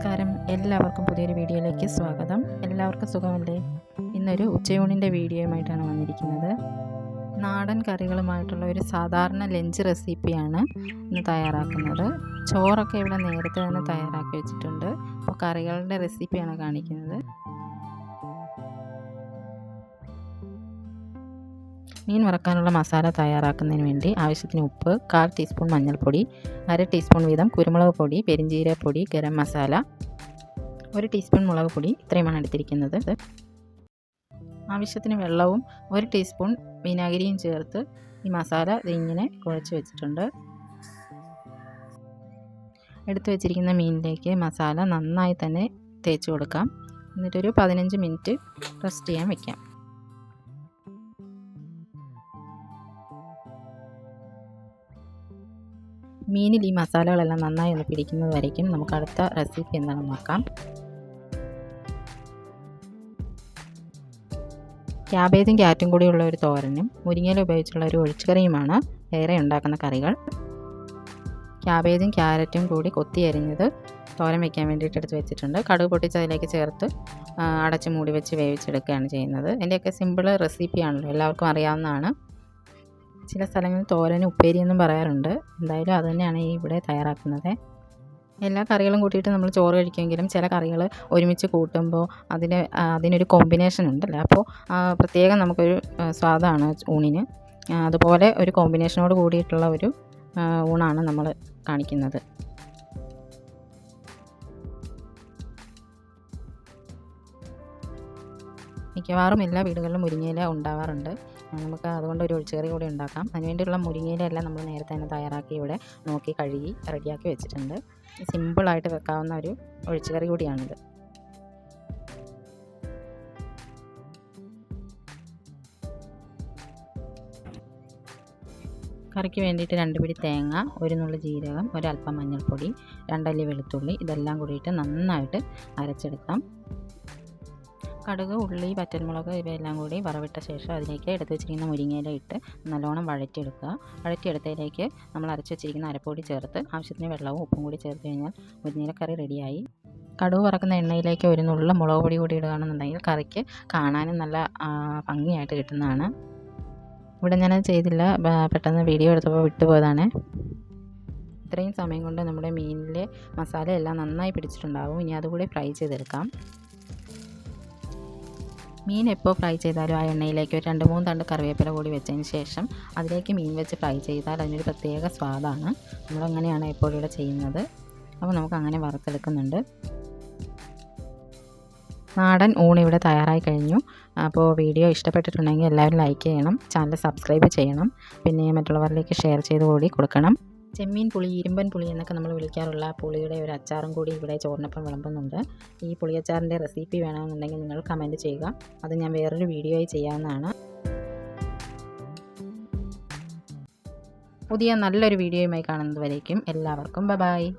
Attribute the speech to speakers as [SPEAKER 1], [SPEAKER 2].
[SPEAKER 1] നമസ്കാരം. എല്ലാവർക്കും പുതിയൊരു വീഡിയോയിലേക്ക് സ്വാഗതം. എല്ലാവർക്കും സുഖമല്ലേ? ഇന്നൊരു ഉച്ചയൂണിന്റെ വീഡിയോയുമായിട്ടാണ് വന്നിരിക്കുന്നത്. നാടൻ കറികളുമായിട്ടുള്ള ഒരു സാധാരണ ലഞ്ച് റെസിപ്പിയാണ് ഇന്ന് തയ്യാറാക്കുന്നത്. ചോറൊക്കെ ഇവിടെ നേരത്തെ തന്നെ തയ്യാറാക്കി വെച്ചിട്ടുണ്ട്. അപ്പോൾ കറികളുടെ റെസിപ്പിയാണ് കാണിക്കുന്നത്. മീൻ വറക്കാനുള്ള മസാല തയ്യാറാക്കുന്നതിന് വേണ്ടി ആവശ്യത്തിന് ഉപ്പ് കാൽ ടീസ്പൂൺ മഞ്ഞൾപ്പൊടി അര ടീസ്പൂൺ വീതം കുരുമുളക് പൊടി പെരിഞ്ചീരപ്പൊടി ഗരം മസാല ഒരു ടീസ്പൂൺ മുളക് പൊടി ഇത്രയുമാണ് എടുത്തിരിക്കുന്നത്. ആവശ്യത്തിന് വെള്ളവും ഒരു ടീസ്പൂൺ വിനാഗിരിയും ചേർത്ത് ഈ മസാല ഇങ്ങനെ കുഴച്ച് വെച്ചിട്ടുണ്ട്. എടുത്തു വെച്ചിരിക്കുന്ന മീനിലേക്ക് മസാല നന്നായി തന്നെ തേച്ച് കൊടുക്കാം. എന്നിട്ടൊരു പതിനഞ്ച് മിനിറ്റ് റെസ്റ്റ് ചെയ്യാൻ വെക്കാം. മീനിൽ ഈ മസാലകളെല്ലാം നന്നായി ഒന്ന് പിടിക്കുന്നത് വരയ്ക്കും നമുക്ക് അടുത്ത റെസിപ്പി എന്താണെന്ന് നോക്കാം. ക്യാബേജും ക്യാറ്റും കൂടിയുള്ള ഒരു തോരനും മുരിങ്ങയില ഉപയോഗിച്ചുള്ള ഒരു ഒഴിച്ചുകറിയുമാണ് ഏറെ ഉണ്ടാക്കുന്ന കറികൾ. ക്യാബേജും ക്യാരറ്റും കൂടി കൊത്തി അരിഞ്ഞത് തോരൻ വെക്കാൻ വേണ്ടിയിട്ട് എടുത്ത് വെച്ചിട്ടുണ്ട്. കടുക് പൊട്ടിച്ച് അതിലേക്ക് ചേർത്ത് അടച്ച് മൂടി വെച്ച് വേവിച്ചെടുക്കുകയാണ് ചെയ്യുന്നത്. എന്റെയൊക്കെ സിമ്പിൾ റെസിപ്പിയാണല്ലോ. എല്ലാവർക്കും അറിയാവുന്നതാണ്. ചില സ്ഥലങ്ങളിൽ തോരൻ ഉപ്പേരി എന്നും പറയാറുണ്ട്. എന്തായാലും അത് തന്നെയാണ് ഈ ഇവിടെ തയ്യാറാക്കുന്നത്. എല്ലാ കറികളും കൂട്ടിയിട്ട് നമ്മൾ ചോറ് കഴിക്കുമെങ്കിലും ചില കറികൾ ഒരുമിച്ച് കൂട്ടുമ്പോൾ അതിന് അതിനൊരു കോമ്പിനേഷൻ ഉണ്ടല്ലോ? അപ്പോൾ പ്രത്യേകം നമുക്കൊരു സ്വാദാണ് ഊണിന്. അതുപോലെ ഒരു കോമ്പിനേഷനോട് കൂടിയിട്ടുള്ള ഒരു ഊണാണ് നമ്മൾ കാണിക്കുന്നത്. മിക്കവാറും എല്ലാ വീടുകളിലും മുരിങ്ങയില ഉണ്ടാവാറുണ്ട്. നമുക്ക് അതുകൊണ്ട് ഒരു ഒഴിച്ചുകറി കൂടി ഉണ്ടാക്കാം. അതിനുവേണ്ടിയുള്ള മുരിങ്ങയില എല്ലാം നമ്മൾ നേരത്തെ തന്നെ തയ്യാറാക്കി ഇവിടെ നോക്കി കഴുകി റെഡിയാക്കി വെച്ചിട്ടുണ്ട്. സിമ്പിളായിട്ട് വെക്കാവുന്ന ഒരു ഒഴിച്ചുകറി കൂടിയാണിത്. കറിക്ക് വേണ്ടിയിട്ട് രണ്ട് പിടി തേങ്ങ ഒരു നുള്ളി ജീരകം ഒരല്പം മഞ്ഞൾപ്പൊടി രണ്ടല്ലി വെളുത്തുള്ളി ഇതെല്ലാം കൂടിയിട്ട് നന്നായിട്ട് അരച്ചെടുക്കാം. കടുക് ഉള്ളി പച്ചമുളക് ഇവയെല്ലാം കൂടി വറവിട്ട ശേഷം അതിലേക്ക് എടുത്ത് വെച്ചിരിക്കുന്ന മുരിങ്ങയില ഇട്ട് നല്ലോണം വഴറ്റിയെടുക്കുക. വഴറ്റിയെടുത്തതിലേക്ക് നമ്മൾ അരച്ച് വെച്ചിരിക്കുന്ന അരപ്പൊടി ചേർത്ത് ആവശ്യത്തിന് വെള്ളവും ഉപ്പും കൂടി ചേർത്ത് കഴിഞ്ഞാൽ മുരിങ്ങയിലക്കറി റെഡിയായി. കടുവ് വറക്കുന്ന എണ്ണയിലേക്ക് ഒരു നുള്ള മുളക് പൊടി കൂടി ഇടുകയാണെന്നുണ്ടെങ്കിൽ കറിക്ക് കാണാനും നല്ല ഭംഗിയായിട്ട് കിട്ടുന്നതാണ്. ഇവിടെ ഞാനത് ചെയ്തില്ല. പെട്ടെന്ന് വീഡിയോ എടുത്തപ്പോൾ വിട്ടുപോയതാണ്. ഇത്രയും സമയം കൊണ്ട് നമ്മുടെ മീനിലെ മസാല എല്ലാം നന്നായി പിടിച്ചിട്ടുണ്ടാവും. ഇനി അതുകൂടി ഫ്രൈ ചെയ്തെടുക്കാം. മീൻ എപ്പോൾ ഫ്രൈ ചെയ്താലും ആ എണ്ണയിലേക്ക് ഒരു രണ്ട് മൂന്ന് തണ്ട് കറിവേപ്പില കൂടി വെച്ചതിന് ശേഷം അതിലേക്ക് മീൻ വെച്ച് ഫ്രൈ ചെയ്താൽ അതിനൊരു പ്രത്യേക സ്വാദാണ്. നമ്മളങ്ങനെയാണ് എപ്പോഴും ഇവിടെ ചെയ്യുന്നത്. അപ്പോൾ നമുക്ക് അങ്ങനെ വറുത്തെടുക്കുന്നുണ്ട്. നാടൻ ഊണ് ഇവിടെ തയ്യാറായി കഴിഞ്ഞു. അപ്പോൾ വീഡിയോ ഇഷ്ടപ്പെട്ടിട്ടുണ്ടെങ്കിൽ എല്ലാവരും ലൈക്ക് ചെയ്യണം ചാനൽ സബ്സ്ക്രൈബ് ചെയ്യണം പിന്നെ മറ്റുള്ളവരിലേക്ക് ഷെയർ ചെയ്ത് കൂടി കൊടുക്കണം. ചെമ്മീൻ പുളി ഇരുമ്പൻ പുളി എന്നൊക്കെ നമ്മൾ വിളിക്കാറുള്ള പുളിയുടെ ഒരു അച്ചാറും കൂടി ഇവിടെ ചോറിനൊപ്പം വിളമ്പുന്നുണ്ട്. ഈ പുളിയച്ചാറിന്റെ റെസിപ്പി വേണമെന്നുണ്ടെങ്കിൽ നിങ്ങൾ കമന്റ് ചെയ്യുക. അത് ഞാൻ വേറൊരു ആയി ചെയ്യാവുന്നതാണ്. പുതിയ നല്ലൊരു വീഡിയോയുമായി കാണുന്നത് വരേക്കും എല്ലാവർക്കും ബ ബായ്